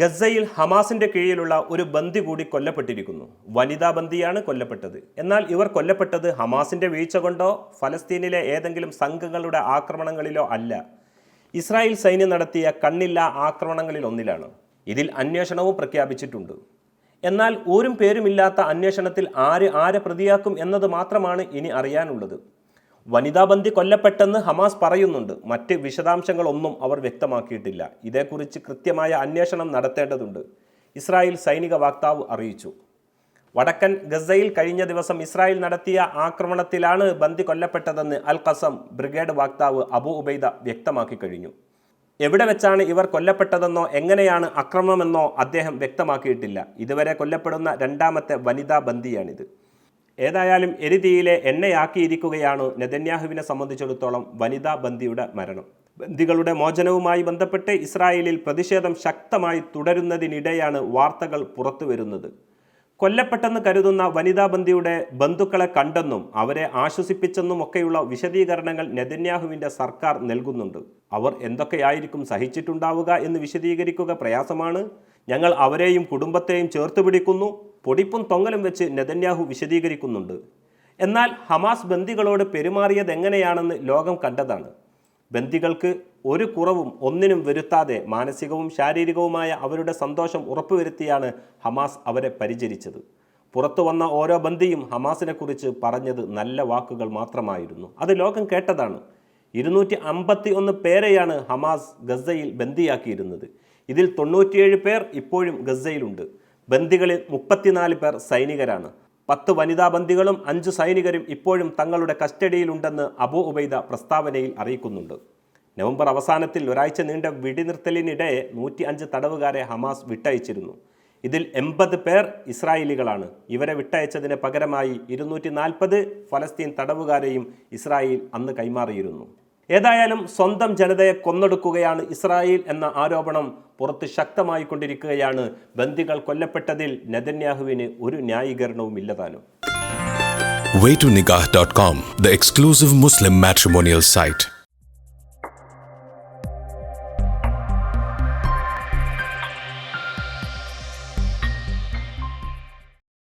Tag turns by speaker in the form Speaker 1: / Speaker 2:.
Speaker 1: ഗസയിൽ ഹമാസിന്റെ കീഴിലുള്ള ഒരു ബന്ദി കൂടി കൊല്ലപ്പെട്ടിരിക്കുന്നു. വനിതാ ബന്ദിയാണ് കൊല്ലപ്പെട്ടത്. എന്നാൽ ഇവർ കൊല്ലപ്പെട്ടത് ഹമാസിന്റെ വീഴ്ച കൊണ്ടോ ഫലസ്തീനിലെ ഏതെങ്കിലും സംഘങ്ങളുടെ ആക്രമണങ്ങളിലോ അല്ല. ഇസ്രായേൽ സൈന്യം നടത്തിയ കണ്ണില്ലാ ആക്രമണങ്ങളിൽ ഒന്നിലാണ്. ഇതിൽ അന്വേഷണവും പ്രഖ്യാപിച്ചിട്ടുണ്ട്. എന്നാൽ ഒരു പേരുമില്ലാത്ത അന്വേഷണത്തിൽ ആര് ആരെ പ്രതിയാക്കും എന്നത് മാത്രമാണ് ഇനി അറിയാനുള്ളത്. വനിതാ ബന്ദി കൊല്ലപ്പെട്ടെന്ന് ഹമാസ് പറയുന്നുണ്ട്. മറ്റ് വിശദാംശങ്ങളൊന്നും അവർ വ്യക്തമാക്കിയിട്ടില്ല. ഇതേക്കുറിച്ച് കൃത്യമായ അന്വേഷണം നടത്തേണ്ടതുണ്ട്. ഇസ്രായേൽ സൈനിക വക്താവ് അറിയിച്ചു. വടക്കൻ ഗസയിൽ കഴിഞ്ഞ ദിവസം ഇസ്രായേൽ നടത്തിയ ആക്രമണത്തിലാണ് ബന്ദി കൊല്ലപ്പെട്ടതെന്ന് അൽ ഖസം ബ്രിഗേഡ് വക്താവ് അബു ഉബൈദ വ്യക്തമാക്കി കഴിഞ്ഞു. എവിടെ വെച്ചാണ് ഇവർ കൊല്ലപ്പെട്ടതെന്നോ എങ്ങനെയാണ് അക്രമമെന്നോ അദ്ദേഹം വ്യക്തമാക്കിയിട്ടില്ല. ഇതുവരെ കൊല്ലപ്പെടുന്ന രണ്ടാമത്തെ വനിതാ ബന്ദിയാണിത് ഏതായാലും എരിതിയിലെ എണ്ണയാക്കിയിരിക്കുകയാണ് നെതന്യാഹുവിനെ സംബന്ധിച്ചിടത്തോളം വനിതാ ബന്ദിയുടെ മരണം. ബന്ദികളുടെ മോചനവുമായി ബന്ധപ്പെട്ട് ഇസ്രായേലിൽ പ്രതിഷേധം ശക്തമായി തുടരുന്നതിനിടെയാണ് വാർത്തകൾ പുറത്തുവരുന്നത്. കൊല്ലപ്പെട്ടെന്ന് കരുതുന്ന വനിതാ ബന്ദിയുടെ ബന്ധുക്കളെ കണ്ടെന്നും അവരെ ആശ്വസിപ്പിച്ചെന്നും ഒക്കെയുള്ള വിശദീകരണങ്ങൾ നെതന്യാഹുവിന്റെ സർക്കാർ നൽകുന്നുണ്ട്. അവർ എന്തൊക്കെയായിരിക്കും സഹിച്ചിട്ടുണ്ടാവുക എന്ന് വിശദീകരിക്കുക പ്രയാസമാണ്. ഞങ്ങൾ അവരെയും കുടുംബത്തെയും ചേർത്ത് പിടിക്കുന്നു. പൊടിപ്പും തൊങ്ങലും വെച്ച് നെതന്യാഹു വിശദീകരിക്കുന്നുണ്ട്. എന്നാൽ ഹമാസ് ബന്ദികളോട് പെരുമാറിയത് എങ്ങനെയാണെന്ന് ലോകം കണ്ടതാണ്. ബന്ദികൾക്ക് ഒരു കുറവും ഒന്നിനും വരുത്താതെ മാനസികവും ശാരീരികവുമായ അവരുടെ സന്തോഷം ഉറപ്പുവരുത്തിയാണ് ഹമാസ് അവരെ പരിചരിച്ചത്. പുറത്തു വന്ന ഓരോ ബന്ദിയും ഹമാസിനെക്കുറിച്ച് പറഞ്ഞത് നല്ല വാക്കുകൾ മാത്രമായിരുന്നു. അത് ലോകം കേട്ടതാണ്. ഇരുന്നൂറ്റി അമ്പത്തി ഒന്ന് പേരെയാണ് ഹമാസ് ഗസയിൽ ബന്ദിയാക്കിയിരുന്നത്. ഇതിൽ തൊണ്ണൂറ്റിയേഴ് പേർ ഇപ്പോഴും ഗസയിലുണ്ട് ബന്ദികളിൽ മുപ്പത്തിനാല് പേർ സൈനികരാണ്. പത്ത് വനിതാ ബന്ദികളും അഞ്ച് സൈനികരും ഇപ്പോഴും തങ്ങളുടെ കസ്റ്റഡിയിലുണ്ടെന്ന് അബു ഉബൈദ പ്രസ്താവനയിൽ അറിയിക്കുന്നുണ്ട്. നവംബർ അവസാനത്തിൽ ഒരാഴ്ച നീണ്ട വെടിനിർത്തലിനിടെ നൂറ്റി അഞ്ച് തടവുകാരെ ഹമാസ് വിട്ടയച്ചിരുന്നു. ഇതിൽ എൺപത് പേർ ഇസ്രായേലികളാണ്. ഇവരെ വിട്ടയച്ചതിന് പകരമായി ഇരുന്നൂറ്റി നാൽപ്പത് ഫലസ്തീൻ തടവുകാരെയും ഇസ്രായേൽ അന്ന് കൈമാറിയിരുന്നു. ഏതായാലും സ്വന്തം ജനതയെ കൊന്നൊടുക്കുകയാണ് ഇസ്രായേൽ എന്ന ആരോപണം പുറത്ത് ശക്തമായി കൊണ്ടിരിക്കുകയാണ് ബന്ദികൾ കൊല്ലപ്പെട്ടതിൽ നെതന്യാഹുവിന് ഒരു ന്യായീകരണവും ഇല്ലതാനും.